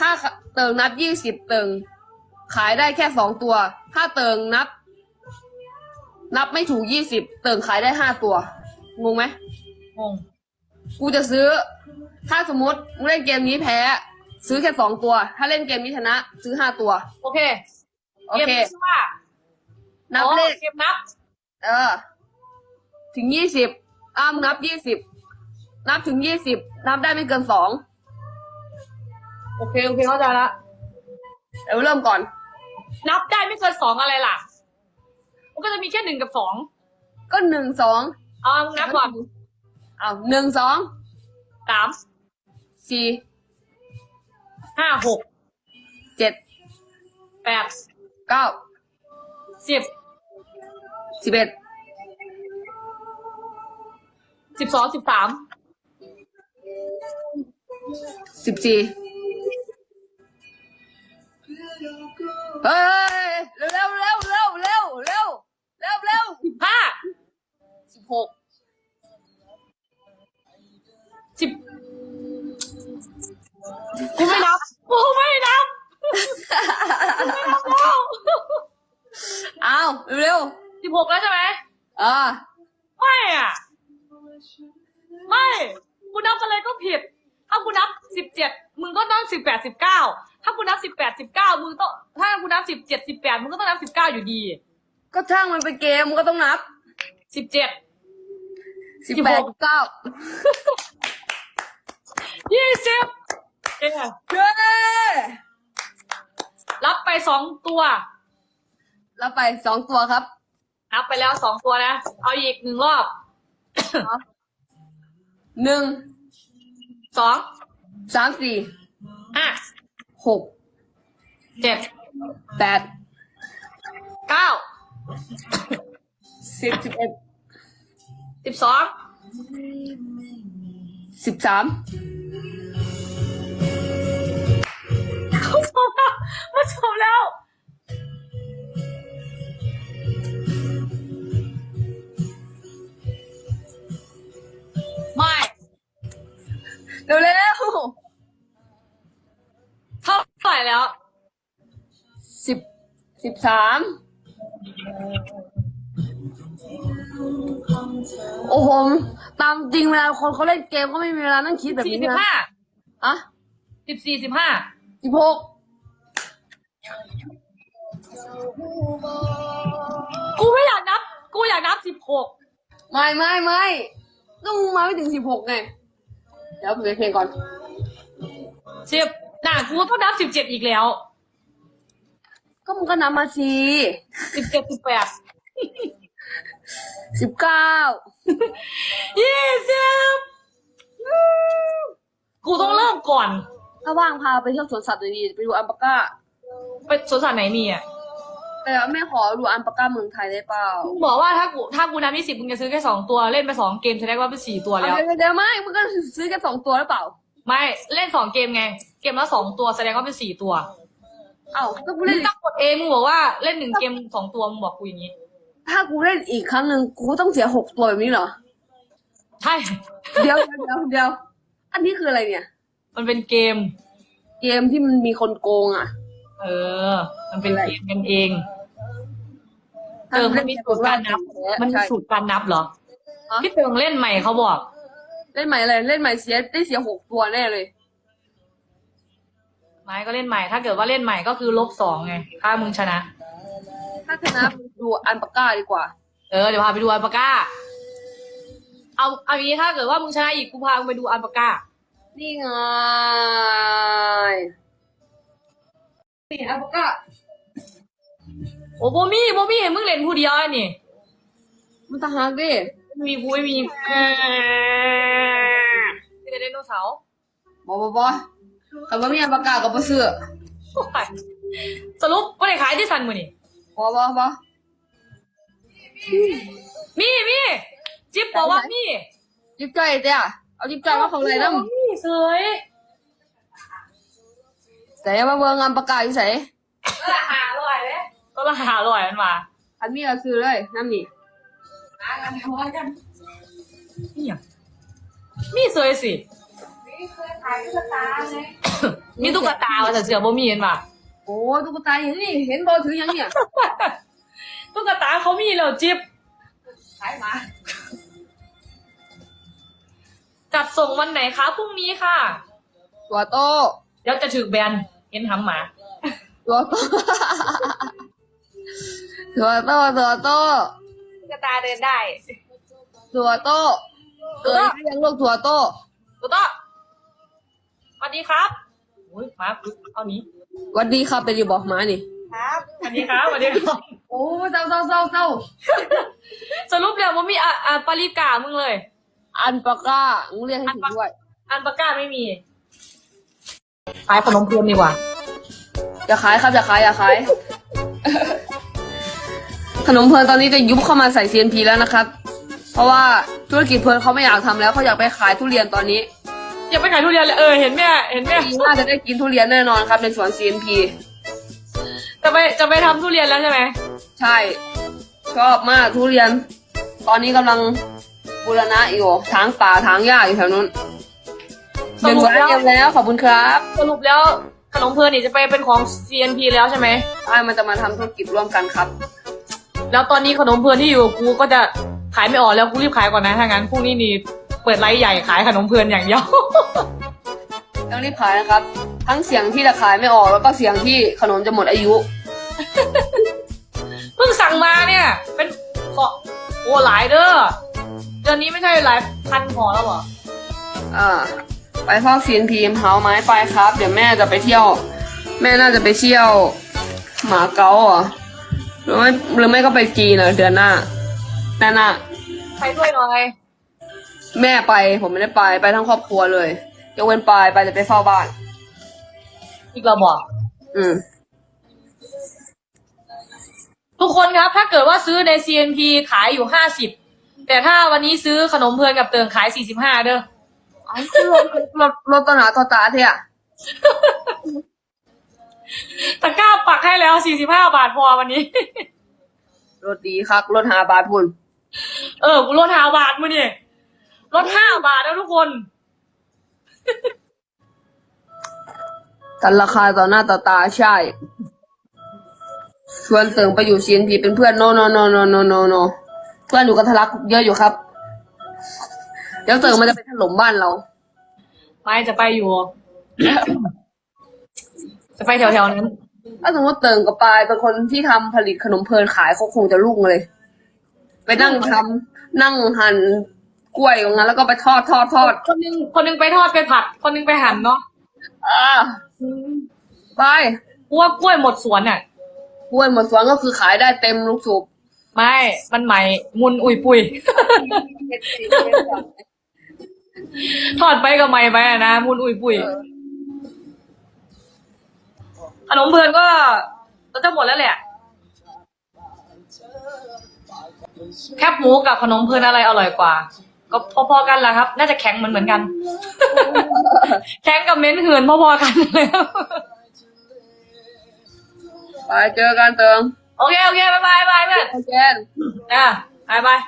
ถ้าเติงนับยี่สิบเติง ขายได้แค่สองตัว ถ้าเติงนับ นับไม่ถูกยี่สิบเติงขายได้ห้าตัว งงไหมงงกูจะซื้อ ถ้าสมมติมึงเล่นเกมนี้แพ้ ซื้อแค่สองตัว ถ้าเล่นเกมนี้ชนะ ซื้อห้าตัว โอเคโอเกมเคชื่อว่านับอ๋อเลขเกมนับ เออ ถึงยี่สิบอ้ามงนับยี่สิบนับถึงยี่สิบนับได้ไม่เกินสอง โอเคโอเคเข้าใจละเดี๋ยวเริ่มก่อน นับได้ไม่เกินสองอะไรล่ะ มันก็จะมีแค่หนึ่งกับสองก็หนึ่งสองเอามึงนับก่อนเอาหนึ่งสองสามสี่ห้าหกเจ็ดแปดเก้าสิบสิบเอ็ดสิบสองสิบสามสิบสี่ เฮ้ยเร็วเร็วเร็วเร็วเร็วเร็วเร็วเร็วสิบห้าสิบหกสิบกูไม่นับกูไม่นับกูไม่นับแล้วอ้าวเร็วสิบหกแล้วใช่ไหมอ่าไม่อะ ไม่กูนับอะไรก็ผิด ถ้ากูนับสิบเจ็ดมึงก็ต้องสิบแปดสิบเก้า ถ้ากูนับสิบแปดสิบเก้ามึงต้องถ้ากูนับสิบเจ็ดสิบแปดมึงก็ต้องนับสิบเก้าอยู่ดีก็ช่างมันเป็นเกมมันก็ต้องนับสิบเจ็ด สิบแปด16สิบเก้ายี่สิบเอ๊ะเย้รับไปสองตัวแล้วไปสองตัวครับ นับไปแล้วสองตัวนะ เอาอีกหนึ่งรอบหนึ่งสองสามสี่ห้า หกเจ็ดแปดเก้าสิบสิบเอ็ดสิบสองสิบสามเขาจบแล้วมาจบแล้วไม่เร็วเร็ว ร่แล้วสิบสิบสามโอ้โหตามจริงเวลาคนเขาเล่นเกมเขาไม่มีเวลานั่งคิดแบบสี่นี้สิบนะห้าอะสิบสี่สิบห้าสิบหกกูไม่อยากนับ กูอยากนับสิบหกไม่ไม่ไม่ต้องมาไม่ถึงสิบหกไง เดี๋ยวเปิดเพลงก่อน สิบ น่ะกูต้องนับสิบเจ็ดอีกแล้วก็มึงก็นำมาสิสิบเจ็ดสิบแปดสิบเก้ายี่สิบกูต้องเริ่มก่อน ถ้าว่างพาไปเที่ยวสวนสัตว์ดีๆไปดูอัลปาก้า ไปสวนสัตว์ไหนมีอะแต่ไม่ขอดูอัลปาก้าเมืองไทยได้เปล่ามึงบอกว่าถ้ากูถ้ากูนับที่สิบมึงจะซื้อแค่สองตัวเล่นไปสองเกมแสดงว่าเป็นสี่ตัวแล้วเอาเดี๋ยวเดี๋ยวไม่มึงก็ซื้อแค่สองตัวหรือเปล่า ไม่เล่นสองเกมไง เกมละสองตัวแสดงว่าเป็นสี่ตัวเอ้าถ้ากูมึเล่งนต้องกดเองมึงบอกว่าเล่นหนึ่งเกมสองตัวมึงบอกกูอย่างนี้ ถ้ากูเล่นอีกครั้งหนึ่งกูต้องเสียหกตัวแบบนี้เหรอ ใช่ เดี๋ยวเดี๋ยวเดี๋ยวเดี๋ยวอันนี้คืออะไรเนี่ย มันเป็นเกม เกมที่มันมีคนโกงอะ เออ มันเป็นเกมกันเองเติมมันมีสูตรการนับ มันมีใช่สูตรการนับเหรอ ฮะ พี่เติงเล่นใหม่เขาบอก เล่นใหม่อะไร เล่นใหม่เสียได้เสียหกตัวแน่เลย ไม้ก็เล่นใหม่ ถ้าเกิดว่าเล่นใหม่ก็คือลบสองไง ถ้ามึงชนะ ถ้าชนะดูอัลปาก้าดีกว่า เออ เดี๋ยวพาไปดูอัลปาก้า เอา เอาอย่างนี้ถ้าเกิดว่ามึงชนะอีกกูพามึงไปดูอัลปาก้า นี่ไงนี่อัลปาก้า โอ้โบมี่โบมี่เห็นมึงเล่นผู้เดียวอะนี่ มันตางหากดิ ไม่มีกูไม่มีมีแต่ไดโน เสาร์บอบอบอแต่ว่ามีอัลปาก้ากับบ่ซื้อโอ้ยสรุปว่าได้ขายที่สันมือนี่บอบอบอมีมีจิ๊บบอกว่ามียิบจ่อยเจ้าเอายิบจ่อยมาของเลยนะมีเสยแต่มาเบิ่งอัลปาก้าอยู่ไสก็ราคาอร่อยเลยก็ราคาอร่อยมันมาอันนี้ก็ซื้อเลยน้ำนี่อะกันทำกันนี่อะมีเสยสิ เคยขายตุ๊กตาไงมีตุ๊กตาว่าแต่เสือบ่มีเห็นป่ะโอ้ตุ๊กตาเห็นนี่เห็นบอถือยังเนี่ยตุ๊กตาเขามีแล้วจิ๊บขายหมาจัดส่งวันไหนคะพรุ่งนี้ค่ะตัวโตเดี๋ยวจะถึกแบนเห็นทำหมาตัวโตตัวโตตัวโตตุ๊กตาเดินได้ตัวโตเกิดหรือยังลูกตัวโตตุ๊กตาส วัสดีครับอุ้ยหมาปึ๊บเอานี้หวันดีครับไปดีบอกหมานี่ครับสวัสดีครับสวัสดีครับ โอ้เศร้าเศร้าเศร้าเศร้าสรุปแล้วว่ามีอะอะปาริกามึงเลย อันปากก้ามึงเรียกให้ถูกด้วยอันปากกาไม่มีขายขนมเทียนดีกว่าอย่าขายครับอย่าขายอย่าขาย ขนมเพลินตอนนี้จะยุบเข้ามาใส่ CNP แล้วนะครับ เพราะว่าธุรกิจเพลินเขาไม่อยากทำแล้วเขาอยากไปขายทุเรียนตอนนี้ อย่าไปขายทุเรียนเลยเออเห็นแม่เห็นแม่ปีหน้าจะได้กินทุเรียนแน่นอนครับในสวน CNP จะไปจะไปทำทุเรียนแล้วใช่ไหมใช่ชอบมากทุเรียน ตอนนี้กำลังบูรณะอยู่ทางป่าทางหญ้าอยู่แถวนู้นหนึ่งวันเดียวแล้วขอบคุณครับสรุปแล้วขนมเพลินนี่จะไปเป็นของ CNP แล้วใช่ไหมไอ้มันจะมาทำธุรกิจร่วมกันครับ แล้วตอนนี้ขนมเพลินที่อยู่กูก็จะขายไม่ออกแล้วกูรีบขายก่อนนะถ้างั้นพรุ่งนี้นี่ เปิดไลฟ์ใหญ่ขายขนมเพลินอย่างเดียว ต้องรีบขายนะครับ ทั้งเสียงที่จะขายไม่ออกแล้วก็เสียงที่ขนมจะหมดอายุ เพิ่งสั่งมาเนี่ย เป็นขอโอ้หลายเด้อเดือนนี้ไม่ใช่หลายพันห่อแล้วเหรออ่า ไปเฝ้าซีนพีมเฮาไม้ไปครับ เดี๋ยวแม่จะไปเที่ยว แม่น่าจะไปเที่ยว หมาเก๊าเหรอหรือไม่หรือไม่ก็ไปจีนเหรอเดือนหน้าแน่น่ะ ใครด้วยหน่อย แม่ไปผมไม่ได้ไปไปทั้งครอบครัวเลยยกเว้นปายไปจะไปเฝ้าบ้าน อีกเราบอก อืม ทุกคนครับถ้าเกิดว่าซื้อใน CNP ขายอยู่ห้าสิบแต่ถ้าวันนี้ซื้อขนมเพลินกับเติงขายสี่สิบห้าเด้อไอ้ที่รถรถรถตอหนาตอตาเทียตะกร้าปักให้แล้วสี่สิบห้าบาทพอวันนี้ รถดีครับรถหาบาทพุ่น เออกูลดห้าบาทมื้อนี่ ลดห้าบาทแล้วทุกคน กันราคาต่อหน้าต่อตาใช่ ชวนเติงไปอยู่ซีนพีเป็นเพื่อนโนโนโนโนโนโนโนเพื่อนอยู่กับทะลักเยอะอยู่ครับ เดี๋ยวเติงมันจะไปถล่มบ้านเราไม่จะไปอยู่ จะไปแถวๆนั้น ถ้าสมมติเติงกับปายเป็นคนที่ทำผลิตขนมเพลินขายเขาคงจะรุ่งเลย ไปนั่งทำนั่งหั่น กล้วยตรงนั้นแล้วก็ไปทอดทอดทอดคนหนึงคนหนึงไปทอดไปผัด คนหนึงไปหั่นเนาะอ่าไปกูว่ากล้วยหมดสวนอะ กล้วยหมดสวนก็คือขายได้เต็มลูกสูบไม่ มันใหม่มุนอุยปุย ทอดไปกับใหม่ไปอะนะมุนอุยปุยขนมเพลินก็จะหมดแล้วแหละ แคบหมูกับขนมเพลินอะไรอร่อยกว่า ก็พอๆกันแหละครับ น่าจะแข็งเหมือนเหมือนกัน แข็งกับเม้นเหือนพอๆกันเลยไปเจอกันเติงโอเคโอเคบายบายบายเพื่อนโอเคอะบายบาย